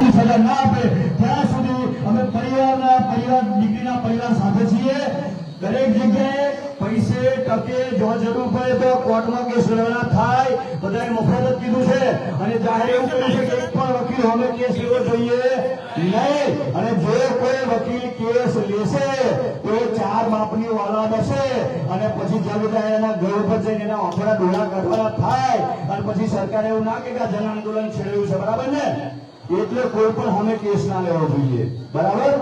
સજા અને જો કોઈ વકીલ કેસ લેશે, તો ચાર માપની વાલા હશે અને પછી જગતા એના ઘર ઉપર એના ઓફરા ડોળા થાય. અને પછી સરકારે એવું ના કે જન આંદોલન છેડ્યું છે. બરાબર ને? એટલે કોઈ પણ અમે કેસ ના લેવો જોઈએ. બરાબર?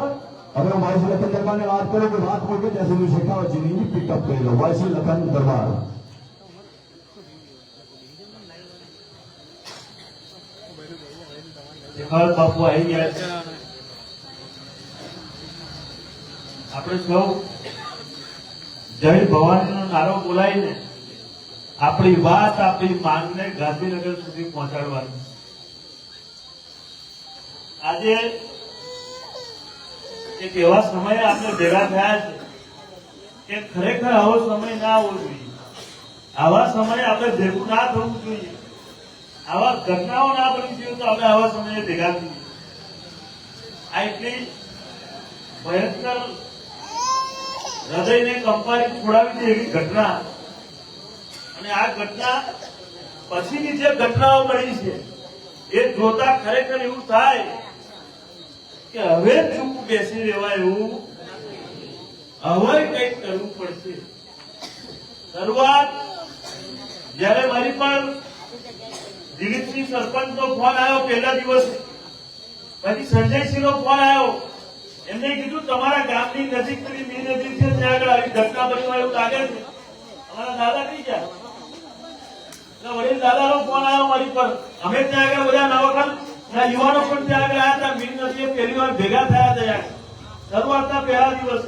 હવે હું ભાઈ લખન દરબાર ને વાત કરું કે વાત મૂકે ત્યાં સુધી શેખાવતજીની પિકઅપ કરી લો ભાઈ લખન દરબાર. બાપુ આવી ગયા આપણે સૌ જય ભવાનીનો નારો બોલાવીને આપણી વાત આપણી માંગને ગાંધીનગર સુધી પહોંચાડવાની આજે એક એવા સમયે આપણે ભેગા થયા છે કે ખરેખર આવો સમય ના આવવો જોઈએ. આવા સમયે આપણે ભેગું ના થવું જોઈએ. આવા ઘટનાઓ ના બની જોઈએ તો આપણે આવા સમયે ભેગા થઈએ. આ એટલી ભયંકર હૃદયને કંપારી છોડાવી દે એવી ઘટના. અને આ ઘટના પછીની જે ઘટનાઓ બની છે, એ જોતા ખરેખર એવું થાય કે હવે ચૂપ બેસી રહેવાય એવું? હવે કંઈક કરવું પડશે. શરૂઆત, જયારે મારી પર દિલીપસિંહ સરપંચ નો ફોન આવ્યો પહેલા દિવસે, પછી સંજયસિંહ નો ફોન આવ્યો, એમને કીધું, તમારા ગામની નજીક પેલી મી નજીક છે, ત્યાં આગળ આવી ઘટના બની એવું લાગે છે. અમારા દાદા કઈ ગયા. વડીલ દાદાનો ફોન આવ્યો મારી પર. અમે ત્યાં આગળ બધા નવખંડ ના યુવાનો પણ ત્યાં આગળ આવ્યા હતા, મીન નદીએ પહેલી વાર ભેગા થયા હતા શરૂઆતના પહેલા દિવસ.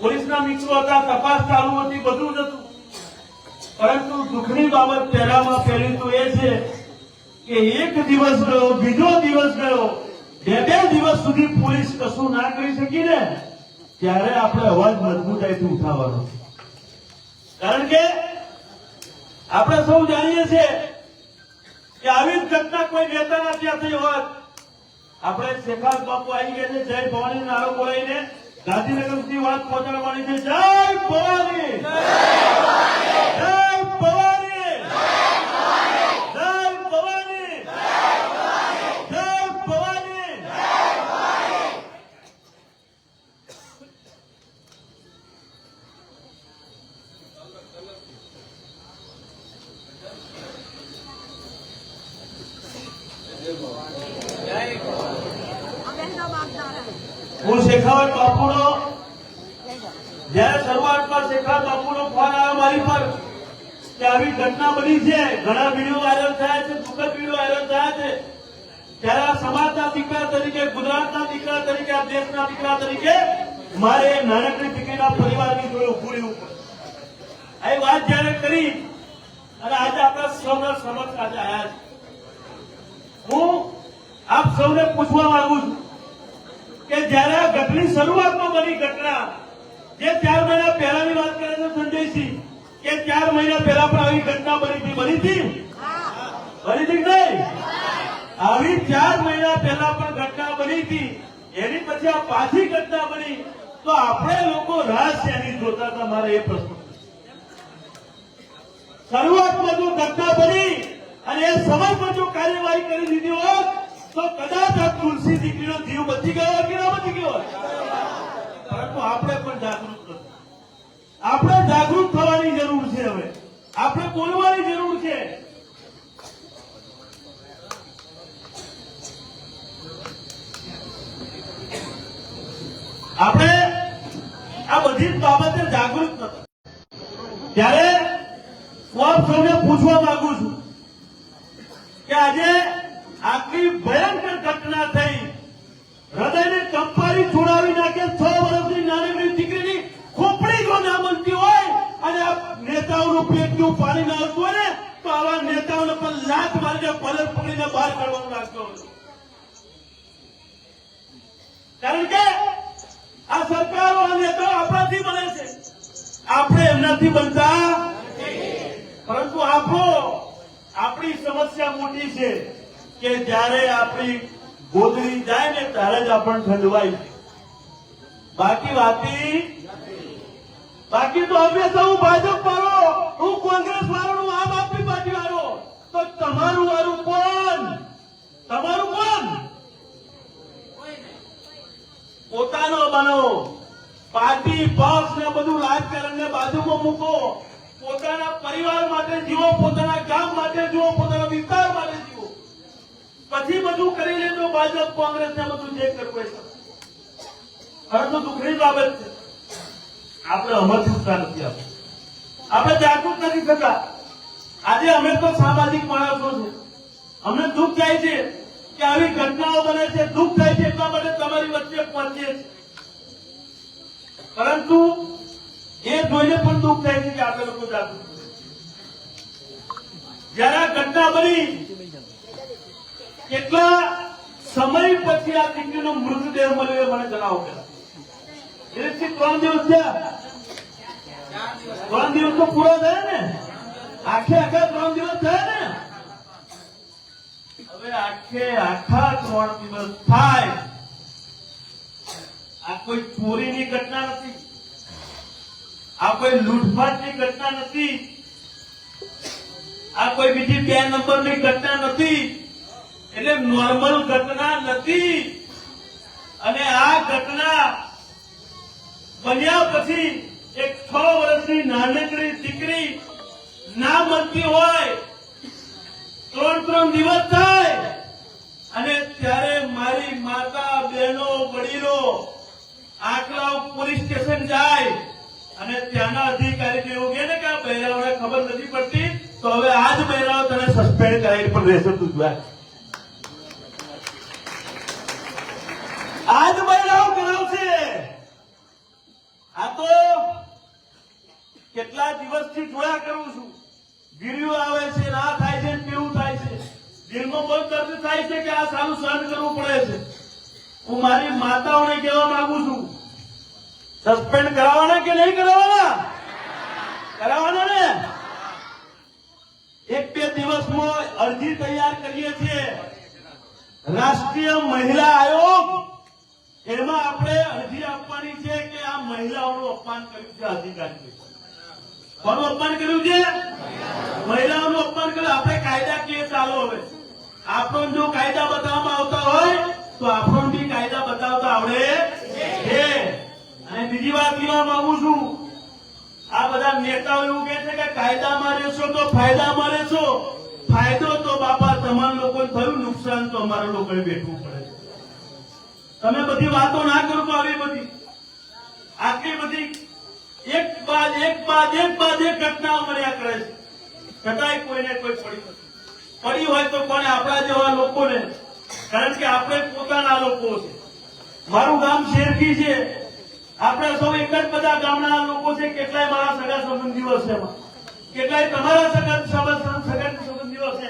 પોલીસના મિત્રો હતા, તપાસ ચાલુ હતી, બધું જ હતું. પરંતુ દુઃખની બાબત પહેલામાં પહેલી તો એ છે કે એક દિવસ ગયો, બીજો દિવસ ગયો. બે બે દિવસ સુધી પોલીસ કશું ના કરી શકી ને, ત્યારે આપણે અવાજ મજબૂતાઈથી ઉઠાવવાનો કારણ કે આપણે સૌ જાણીએ છીએ કે આવી જ ઘટના કોઈ નેતાના ત્યાં થઈ હોત. આપણે શેખાસ બાપુ આવી ગયા છે, જય ભવાની નારો બોલાવીને ગાંધીનગર સુધી વાત પહોંચાડવાની છે. જય ભવાની! જય ભવાની જય ભવાની જય ભવાની હું શેખાવત બાપુનો. જયારે શરૂઆતમાં શેખાવત બાપુનો ફોન આવ્યો મારી પર, કે આવી ઘટના બની છે, ઘણા વીડિયો વાયરલ થયા છે, દુઃખદ વીડિયો વાયરલ થયા છે. ત્યારે આ સમાજના દીકરા તરીકે, ગુજરાતના દીકરા તરીકે, આ દેશના દીકરા તરીકે મારે નાનકડી દીકરીના પરિવારની જોડે ઉભું પડે. આ વાત જયારે કરી, અને આજે આપણા સૌના સમક્ષ આજે આવ્યા છે. હું આપ સૌને પૂછવા માંગુ છું કે જયારે આ ઘટની શરૂઆતમાં બની ઘટના, જે ચાર મહિના પહેલાની વાત કરે છે સંજયસિંહ, કે ચાર મહિના પહેલા પણ આવી ઘટના બની હતી બની હતી? બની હતી નહીં? આવી ચાર મહિના પહેલા પણ ઘટના બની હતી. એની પછી આ પાછી ઘટના બની. તો આપણે લોકો રાહ જોતા હતા, મારે એ પ્રશ્ન. શરૂઆતમાં જો ઘટના બની અને એ સમય પર જો કાર્યવાહી કરી દીધી હોત તો કદાચ આ તુલસી દીકરીનો જીવ બચી ગયો કે ના બચી ગયો પરંતુ આપણે પણ જાગૃત આપણે જાગૃત થવાની જરૂર છે હવે. આપણે બોલવાની જરૂર છે. આપણે આ બધી જ બાબતે જાગૃત નથી. ત્યારે હું આપ સૌને પૂછવા માંગુ છું નેતાઓનું પાણી ના આવતું હોય ને, તો આવા નેતાઓને પણ લાત મારીને પલર પકડીને બહાર કાઢવાનું લાગતો કારણ કે આ સરકારો, આ નેતાઓ આપણાથી બને છે. આપણે એમનાથી બનતા પરંતુ આપણો, આપણી સમસ્યા મોટી છે કે જ્યારે આપણી ગોદરી જાય ને ત્યારે જ આપણને ઠંડવાય. બાકી વાતી બાકી તો હંમેશા સૌ ભાજપ વાળો હું કોંગ્રેસ વાળો નું આમ આદમી પાર્ટી વાળો. તો તમારું વાળું કોણ? તમારું કોણ? પોતાનો બનો. પાર્ટી, પક્ષ ને બધું રાજકારણ ને બાજુમાં મૂકો. પોતાના પરિવાર માટે જીવો, પોતાના ગામ માટે જીવો, પોતાના વિસ્તાર માટે જીવો. પછી બધું કરી લેજો ભાજપ, કોંગ્રેસ ને બધું જે કરવું એ. પરંતુ દુઃખની બાબત છે. આપણે અમરચૂકતા નથી આપણે આપણે જાગૃત નથી થતા. આજે અમે તો સામાજિક માણસો છે. અમને દુઃખ થાય છે કે આવી ઘટનાઓ બને છે. દુઃખ થાય છે એટલા માટે તમારી વચ્ચે પહોંચીએ પરંતુ એ જોઈને પણ દુઃખ થાય છે કે આપણે લોકો જાગૃત જયારે આ ઘટના બની, કેટલા સમય પછી આ દીકરીનો મૃતદેહ મળ્યો મને જણાવો પેલા ત્રણ દિવસ થયા. ત્રણ દિવસ તો પૂરા થયા ને. આખે આખા ત્રણ દિવસ થયા ને. હવે આખે આખા ત્રણ દિવસ થાય. આ કોઈ ચોરીની ઘટના નથી. આ કોઈ લૂંટફાટની ઘટના નથી. આ કોઈ બીજી બે નંબરની ઘટના નથી. એટલે નોર્મલ ઘટના નથી. અને આ ઘટના બન્યા પછી એક છ વર્ષની નાનકડી દીકરી ના મળતી હોય, ત્રણ ત્રણ દિવસ થાય, અને ત્યારે મારી માતા, બહેનો, વડીલો આકલાવ પોલીસ સ્ટેશન જાય, અને ત્યાંના અધિકારી એવું કહે ને કે આ બહેરાઓને ખબર નથી પડતી, તો હવે આજ બહેરાઓ તને સસ્પેન્ડ કરાવી પણ રહેશે તું જોયા આજ બહેરાઓ કરાવશે આ તો કેટલા દિવસથી જોયા કરું છું. ગીર્યું આવે છે, ના થાય છે કેવું થાય છે. દિલમાં બહુ દર્દ થાય છે કે આ સારું સહન કરવું પડે છે. હું મારી માતાઓને કહેવા માંગુ છું સસ્પેન્ડ કરાવવાના કે નહીં કરાવવાના? કરાવવાના ને? એક બે દિવસમાં અરજી તૈયાર કરીએ છીએ. રાષ્ટ્રીય મહિલા આયોગ, એમાં આપણે અરજી આપવાની છે કે આ મહિલાઓનું અપમાન કર્યું છે અધિકારીએ કોનું અપમાન કર્યું છે? મહિલાઓનું અપમાન કર્યું. આપણે કાયદા કે ચાલો હવે. આપણો જો કાયદા બતાવવામાં આવતા હોય, તો આપણો બી કાયદા બતાવતા આવડે છે. અને બીજી વાત કહેવા માંગુ છું. આ બધા નેતાઓ એવું કહે છે કે કાયદામાં રહેશો તો ફાયદામાં રહેશો ફાયદો તો બાપા તમારા લોકોને થયું, નુકસાન તો અમારા લોકોએ બેઠવું પડે તમે બધી વાતો ના કરો તો આવી બધી. આટલી બધી એક બાદ એક બાદ એક બાદ એક ઘટનાઓ બન્યા કરે છે. છતાંય કોઈને કોઈ પડી નથી. પડી હોય તો કોને? આપણા જેવા લોકોને. કારણ કે આપણે પોતાના લોકો છે. મારું ગામ શેરખી છે. આપણે સૌ એક જ બધા ગામના લોકો છે. કેટલાય મારા સગા સંબંધીઓ છે એમાં. કેટલાય તમારા સગા સગા સંબંધીઓ છે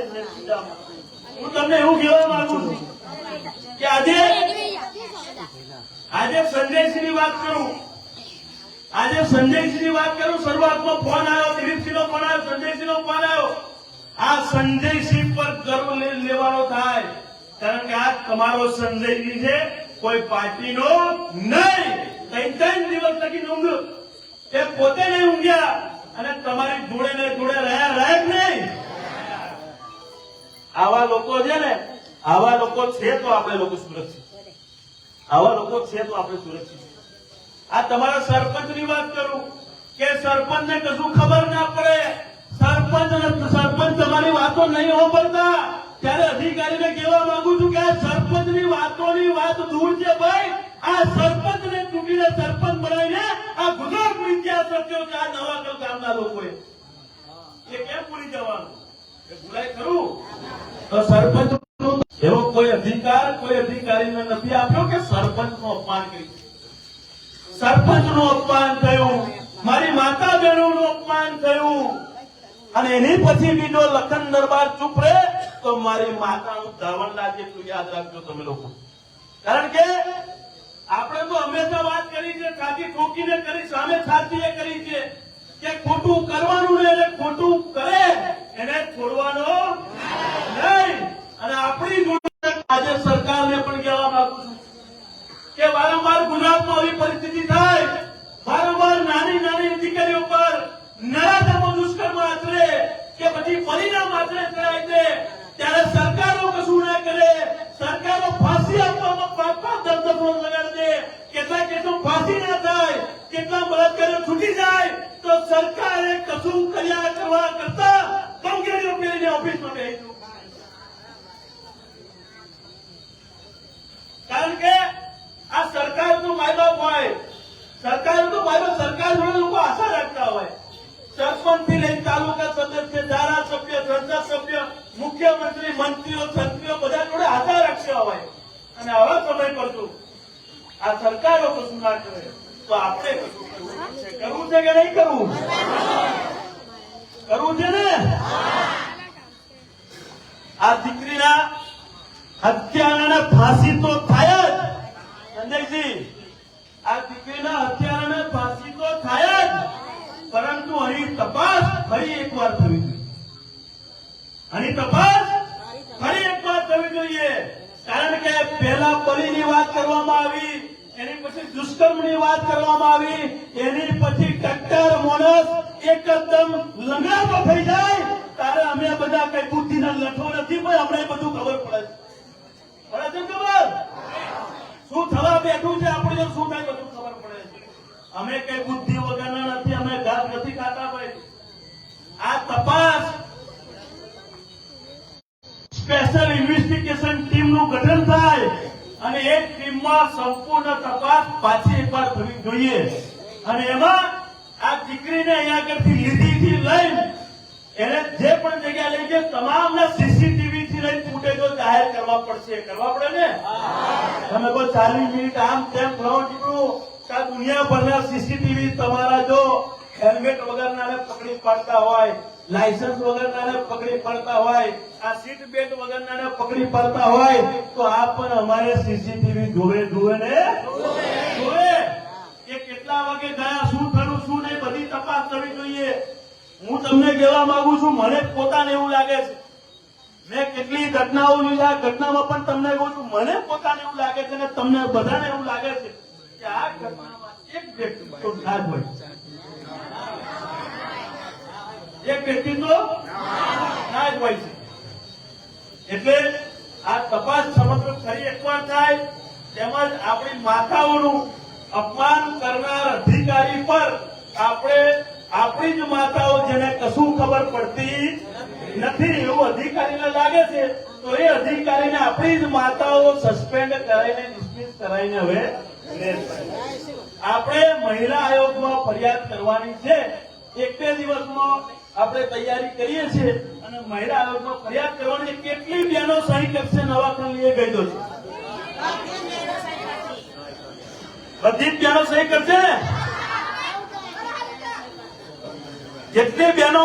હું તમને એવું કહેવા માંગુ છું કે આજે આજે સંજયસિંહની વાત કરું. આજે સંજયસિંહ વાત કરું, શરૂઆતમાં ફોન આવ્યો દિલીપસિંહ નો ફોન આવ્યો સંજયસિંહ નો ફોન આવ્યો. આ સંજયસિંહ પર ગર્વ લેવાનો થાય. કારણ કે આ તમારો સંજયસિંહ છે, કોઈ પાર્ટીનો નહીં. ત્રણ ત્રણ દિવસ લગી ઊંઘ. એ પોતે નહીં ઊંઘ્યા. અને તમારી જોડે ને જોડે રહ્યા રહ્યા નહીં. આવા લોકો છે ને, આવા લોકો છે તો આપણે લોકો સુરક્ષિત. આવા લોકો છે તો આપણે સુરક્ષિત. આ તમારા સરપંચની વાત કરું કે સરપંચ ને કશું ખબર ના પડે. સરપંચ સરપંચ તમારી વાતો નહીં સાંભળતા ત્યારે અધિકારીને કહેવા માંગુ છું કે આ સરપંચની વાતોની વાત દૂર છે ભાઈ. આ સરપંચ ને ચૂંટીને સરપંચ બનાવીને આ ગુજરાત ઇતિહાસ રચ્યો છે આ નવાગલ ગામના લોકોએ. એ કેમ ભૂલી જવાનું? એ ભૂલાય ખરું? તો સરપંચ એવો કોઈ અધિકાર કોઈ અધિકારીને નથી આપ્યો કે સરપંચનું અપમાન કરી સરપંચનું અપમાન થયું, મારી માતા બહેનો નું અપમાન થયું. અને એની પછી બીજો લખન દરબાર ચૂપ રહે તો મારી માતાનું ધાવણ જેટલું યાદ રાખજો તમે લોકો. કારણ કે આપણે તો હંમેશા વાત કરી છે, સાચી ઠોકીને કરી, સામે સાચી કરી છે. કે ખોટું કરવાનું ને એને ખોટું કરે, એને છોડવાનો નહીં. અને આપણી જોડે આજે સરકારને પણ આવી પરિસ્થિતિ થાય, વારંવાર નાની નાની દીકરીઓ પર નરાધમો દુષ્કર્મ આચરે, કે પછી પરિણામ આચરે થાય છે, ત્યારે સરકારો કશું ના કરે, સરકારો ફાંસી આપવામાં પાંચ પાંચ દસ દે કેટલા કેટલું ફાંસી ના થાય, કેટલા બળાત્કારો છૂટી જાય, તો સરકારે કશું કર્યા કરવા કરતા બંગડીઓ પહેરીને ઓફિસમાં બેસી કારણ કે આ સરકારનો માયબાપ હોય, સરકારનો માયબાપ સરકાર જોડે લોકો આશા રાખતા હોય. સરપંચથી લઈને તાલુકા સદસ્ય, ધારાસભ્ય સંસદ સભ્ય મુખ્યમંત્રી, મંત્રીઓ, સંત્રીઓ બધા જોડે આશા રાખ્યા હોય. અને આવા સમય પર જો આ સરકારો કશું ના કરે. તો આપણે કશું કરવું છે કરવું છે કે નહીં કરવું? કરવું છે ને? આ દીકરીના હત્યાના ફાંસી તો થાય સંજયજી, આ દીકરીના હત્યારાને ફાંસી તો થાય જ. પરંતુ અહીં તપાસ ફરી એકવાર થવી જોઈએ. અહીં તપાસ ફરી એકવાર થવી જોઈએ. કારણ કે પહેલા બલીની વાત કરવામાં આવી, એની પછી દુષ્કર્મની વાત કરવામાં આવી, એની પછી ટક્કર મોણસ એકદમ લંગડાતો થઈ જાય. ત્યારે અમે બધા કઈ બુદ્ધિના લઠો નથી, પણ અમને બધું ખબર પડે છે પડે છે ખબર શું બેઠું છે, આપણે જો શું થાય બધું ખબર પડે છે. અમે કઈ બુદ્ધિ વગરના નથી, અમે ઘાસ નથી ખાતા ભાઈ. આ તપાસ સ્પેશિયલ ઇન્વેસ્ટિગેશન ટીમનું ગઠન થાય અને એ ટીમમાં સંપૂર્ણ તપાસ પાછી એકવાર થવી જોઈએ. અને એમાં આ દીકરીને અહીંયા આગળથી લીધી થી લઈને એને જે પણ જગ્યા લઈ છે તમામના સીસીટીવી થી લઈને ફૂટેજો જાહેર કરવા પડશે. કરવા પડે ને? તમે કોઈ ચાલીસ મિનિટ આમ તેમ ફલાણું ટીકડું આ દુનિયાભરના સીસીટીવી તમારા જો હેલ્મેટ વગરનાને પકડી પાડતા હોય, લાયસન્સ વગરનાને પકડી પાડતા હોય, આ સીટ બેલ્ટ વગરનાને પકડી પાડતા હોય, તો આ પણ અમારે સીસીટીવી જોવે જોવે ને? જોવે કે કેટલા વાગે ગયા શું થયું, શું નહીં, બધી તપાસ કરવી જોઈએ. હું તમને કહેવા માંગુ છું, મને પોતાને એવું લાગે છે. મેં કેટલી ઘટનાઓ લીધા ઘટનામાં પણ તમને કહું છું, મને પોતાને એવું લાગે છે અને તમને બધાને એવું લાગે છે કે આ ઘટનામાં એક વ્યક્તિ તો ના હોય. એક વ્યક્તિ તો ના હોય છે. એટલે આ તપાસ સમગ્ર ફરી એકવાર થાય, તેમજ આપણી માતાઓનું અપમાન કરનાર અધિકારી પર આપણે આપણી જ માતાઓ જેને કશું ખબર પડતી નથી, એવું અધિકારીને લાગે છે. તો એ અધિકારીને આપણી જ માતાઓ સસ્પેન્ડ કરાવીને ડિસમિસ કરાવીને હવે આપણે મહિલા આયોગમાં ફરિયાદ કરવાની છે. એક બે દિવસમાં આપણે તૈયારી કરીએ છીએ અને મહિલા આયોગમાં ફરિયાદ કરવાની કેટલી બહેનો સહી કરશે નવા ખંડીએ ગઈ દો બધી જ બહેનો સહી કરશે ને? જેટલી બહેનો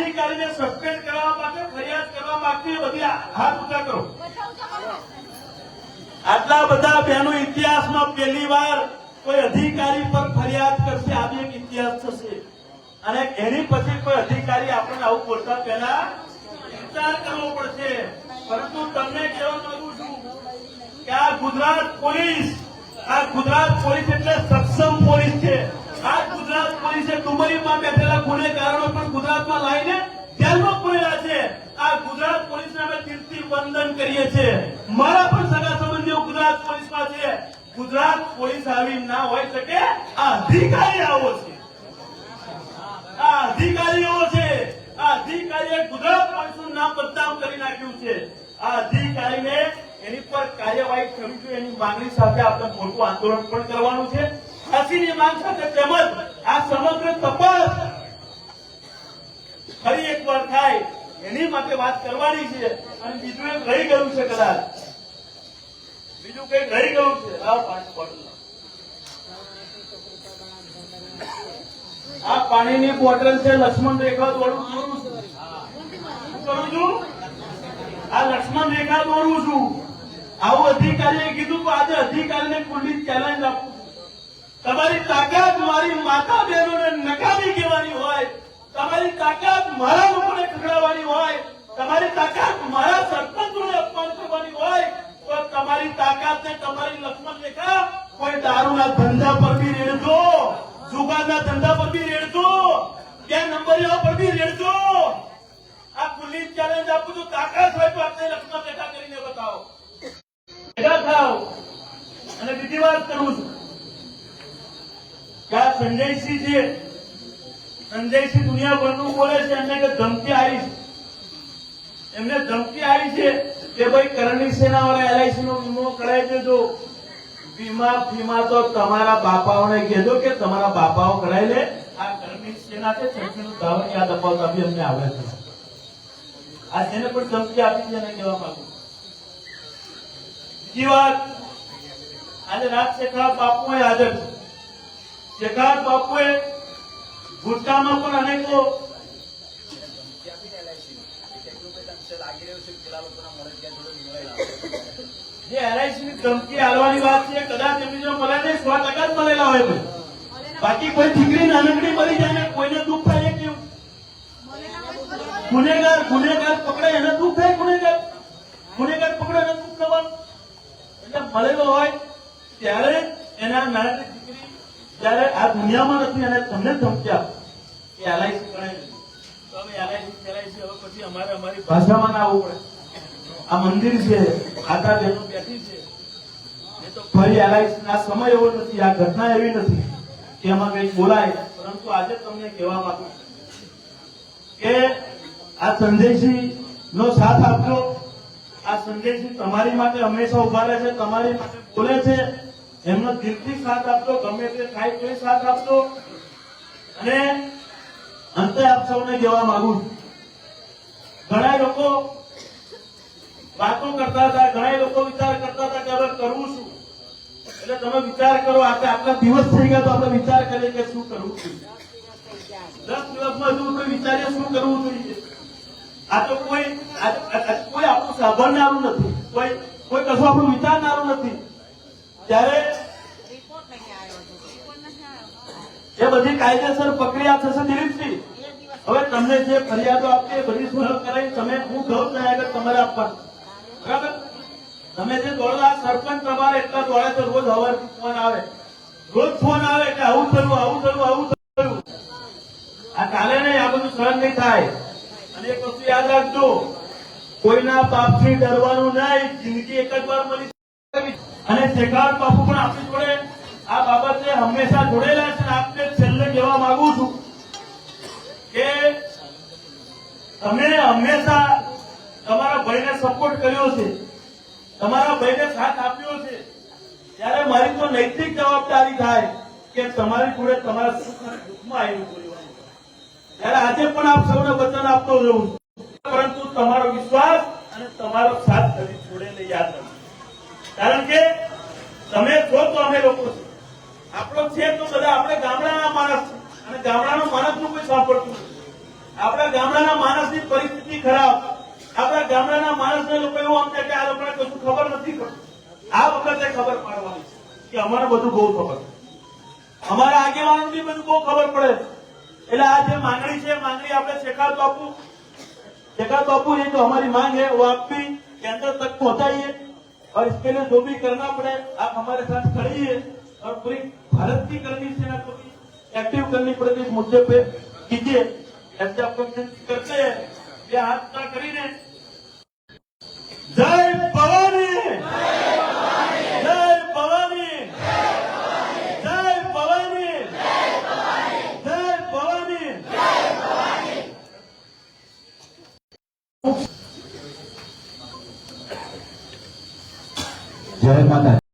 અધિકારીને સસ્પેન્ડ કરવા માટે ફરિયાદ કરવા માંગતી બધી હાથ ઊંચા કરો. આટલા બધા બહેનો ઇતિહાસમાં પહેલી વાર કોઈ અધિકારી પર ફરિયાદ કરશે, આ એક ઇતિહાસ થશે. અને એની પછી કોઈ અધિકારી આપણને આવું બોલતા પહેલા વિચાર કરવો પડશે. પરંતુ તમને કહેવા માંગુ છું કે આ ગુજરાત પોલીસ, આ ગુજરાત પોલીસ એટલે સક્ષમ પોલીસ છે. આ ગુજરાત પોલીસે દુબઈમાં બેઠેલા ગુનેગારો પણ ગુજરાતમાં લાવીને જેલમાં પૂરેલા છે. આ ગુજરાત પોલીસને અમે કીર્તિ વંદન કરીએ છીએ. મારા પણ સગા સંબંધીઓ ગુજરાત પોલીસમાં છે. ગુજરાત પોલીસ આવી ના હોય શકે, આ અધિકારી આવો છે. આ અધિકારીઓ છે. આ અધિકારીએ ગુજરાત પોલીસનું નામ બદનામ કરી નાખ્યું છે. આ અધિકારીને એની પર કાર્યવાહી કરવી જોઈએ એની માંગણી સાથે આપણે મોટું આંદોલન પણ કરવાનું છે. ફાંસીની માંગ તેમજ આ સમગ્ર તપાસ ફરી એકવાર થાય. એની માટે વાત કરવાની છે અને બીજું એક રહી ગયું છે કદાચ. બીજું કઈ રહી ગયું છે. આ પાણીની બોટલ છે લક્ષ્મણ રેખા દોડું છું. કરું છું? આ લક્ષ્મણ રેખા દોડું છું. આવું અધિકારીએ કીધું કે આજે અધિકારીને ખુલ્લી ચેલેન્જ આપવું. તમારી તાકાત મારી માતા બહેનોને નકામી કહેવાની હોય, તમારી તાકાત મારા લોકોને ખગડાવવાની હોય, તમારી તાકાત મારા સરપંચોને અપમાન કરવાની હોય, તો તમારી તાકાત ને તમારી લક્ષ્મણ રેખા કોઈ દારૂ દારૂના ધંધા પર બી રેડજો, જુગારના ધંધા પર બી રેડજો ત્યાં નંબરિયા પર બી રેડજો. આ ખુલ્લી ચેલેન્જ આપું છું તાકાત હોય તો આપણે લક્ષ્મણ રેખા કરીને બતાવો. ભેગા થાવ અને બીજી વાત કરું છું. કે આ સંજયસિંહ છે. સંજયસિંહ દુનિયાભરનું બોલે છે. એમને કે ધમકી આવી છે. એમને ધમકી આવી છે કે ભાઈ કરણી સેના વાળા એલઆઈસી નો વીમો કરાવી દેજો. વીમા, ફીમા તો તમારા બાપાઓને કહેજો કે તમારા બાપાઓ કરાવી લે. આ કરણી સેના છે ચંપીનું ધાવણ યાદ અપાવતા છે. આ જેને પણ ધમકી આપી છે એને કહેવા માંગુ. બીજી આજે રાજ શેખાવત બાપુ હાજર છે. શેખાવત બાપુએ ભૂતકાળમાં પણ અનેકો જે એલઆઈસી ની ધમકી આલવાની વાત છે, કદાચ એમની જો મળે નહીં, સો ટકા જ મળેલા હોય ભાઈ બાકી કોઈ દીકરી નાનકડી મળી જાય ને કોઈને દુઃખ થાય કેવું? ગુનેગાર ગુનેગાર પકડે, એને દુઃખ થાય ગુનેગાર? ગુનેગાર પકડે, એને દુઃખ થવાનું? એટલે મળેલો હોય, ત્યારે એના નાનકડી દીકરી જ્યારે આ દુનિયામાં નથી અને તમને ધમકી આપે કે એલઆઈસી ગણાય તો હવે એલઆઈસી એલઆઈસી હવે પછી અમારે અમારી ભાષામાં ના આવવું પડે. આ મંદિર છે ખાતા બહેનો બેઠી છે. એ તો ફરી એલઆઈસી ના સમય એવો નથી આ ઘટના એવી નથી કે એમાં કઈ બોલાય. પરંતુ આજે તમને કહેવા માંગુ કે આ સંદેશી નો સાથ આપ્યો. આ સંદેશી તમારી માટે હંમેશા ઊભા રહે છે તમારી માટે બોલે છે. એમનો દિલથી સાથ આપજો ગમે તે થાય તો સાથ આપજો અને અંતે આપ સૌને કહેવા માંગુ ઘણા લોકો વાતો કરતા હતા, ઘણા લોકો વિચાર કરતા હતા કે હવે કરવું શું? એટલે તમે વિચાર કરો આજે આટલા દિવસ થઈ ગયા તો આપણે વિચાર કરીએ કે શું કરવું જોઈએ દસ દિવસમાં હજુ કોઈ વિચારીએ શું કરવું જોઈએ? આ તો કોઈ કોઈ આપણું સાંભળનારું નથી. કોઈ કોઈ કશું આપણું વિચારનારું નથી. ત્યારે એ બધી કાયદેસર પ્રક્રિયા થશે દિલીપસિંહ હવે તમને જે ફરિયાદો આપી એ બધી સોલ્વ કરાવી, તમે હું કહું ત્યાં આગળ તમારે આપવાનું બરાબર? તમે જે દોડો, આ સરપંચ તમારે એટલા દોડે તો રોજ હવાર ફોન આવે. રોજ ફોન આવે એટલે આવું થયું આવું થયું આવું થયું. આ કાલે નહીં, આ બધું સહન નહીં થાય. અને એક વસ્તુ યાદ રાખજો, કોઈના પાપથી ડરવાનું નહીં, જિંદગી એક જ વાર મળી અને શેખાવત બાપુ પણ આપણી જોડે. આ બાબતે હંમેશા જોડેલા છે આપને તમે હંમેશા તમારા ભાઈને સપોર્ટ કર્યો છે. તમારા ભાઈને સાથ આપ્યો છે. ત્યારે મારી તો નૈતિક જવાબદારી થાય કે તમારી જોડે તમારા દુઃખમાં આવીને ઉભું ત્યારે આજે પણ આપ સૌને વચન આપતો રહું પરંતુ તમારો વિશ્વાસ અને તમારો સાથ કદી છોડે નહીં યાદ રાખજો કારણ કે તમે છો તો અમે લોકો છે. આપણો છે તો બધા, આપણે ગામડાના માણસ. અને ગામડાનો માણસનું કોઈ સાંભળતું નથી. આપણા ગામડાના માણસની પરિસ્થિતિ ખરાબ આપણા ગામડાના માણસને લોકો એવું સમજે કે આ લોકોને કશું ખબર નથી પડતી આ વખતે ખબર પાડવાની છે કે અમારે બધું બહુ ખબર છે. અમારા આગેવાનો બી બધું બહુ ખબર પડે એટલે આ જે માંગણી છે માંગણી આપણે શેખાવત આપવું शेखावत बापू ये जो हमारी मांग है वो आप भी केंद्र तक पहुंचाइए और इसके लिए जो भी करना पड़े आप हमारे साथ खड़िए और पूरी भारत की करनी सेना को भी एक्टिव करनी पड़ेगी इस मुद्दे पे कीजिए શબ્દ કરશે, બે હાથતા કરીને. જય ભવાની! જય ભવાની! જય ભવાની! જય ભવાની! જય માતા